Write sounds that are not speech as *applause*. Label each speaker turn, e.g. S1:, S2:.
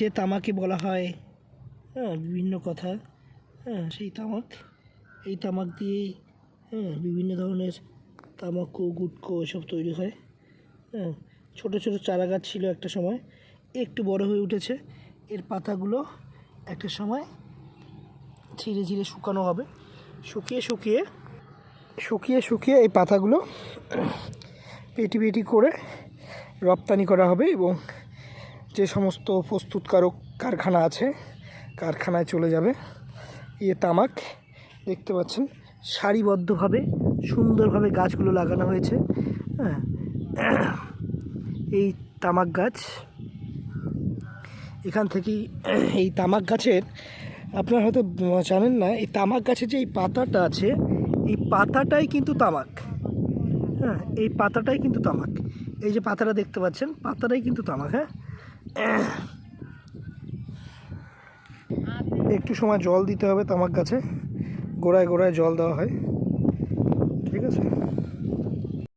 S1: যে তামাকে বলা হয় হ্যাঁ বিভিন্ন কথা হ্যাঁ সেই তামাক, এই তামাক দিয়েই হ্যাঁ বিভিন্ন ধরনের তামাকু গুটকো এসব তৈরি হয় হ্যাঁ ছোটো ছোটো চারা গাছ ছিল একটা সময়, একটু বড় হয়ে উঠেছে, এর পাতাগুলো একটা সময় ছিঁড়ে ছিঁড়ে শুকানো হবে, শুকিয়ে শুকিয়ে শুকিয়ে শুকিয়ে এই পাতাগুলো *clears throat* পেটি পেটি করে রপ্তানি করা হবে এবং যে সমস্ত প্রস্তুতকারক কারখানা আছে, কারখানায় চলে যাবে। ইয়ে তামাক, দেখতে পাচ্ছেন, সারিবদ্ধভাবে, সুন্দরভাবে গাছগুলো লাগানো হয়েছে। হ্যাঁ। এই তামাক গাছ, এখান থেকেই এই তামাক গাছের, আপনারা হয়তো জানেন না, এই তামাক গাছের যে এই পাতাটা আছে, এই পাতাটাই কিন্তু তামাক। হ্যাঁ এই পাতাটাই কিন্তু তামাক। এই যে পাতাটা দেখতে পাচ্ছেন, পাতাটাই কিন্তু তামাক হ্যাঁ। একটু সময় জল দিতে হবে তামাক গাছে। গোড়ায় গোড়ায় জল দেওয়া হয়। ঠিক আছে?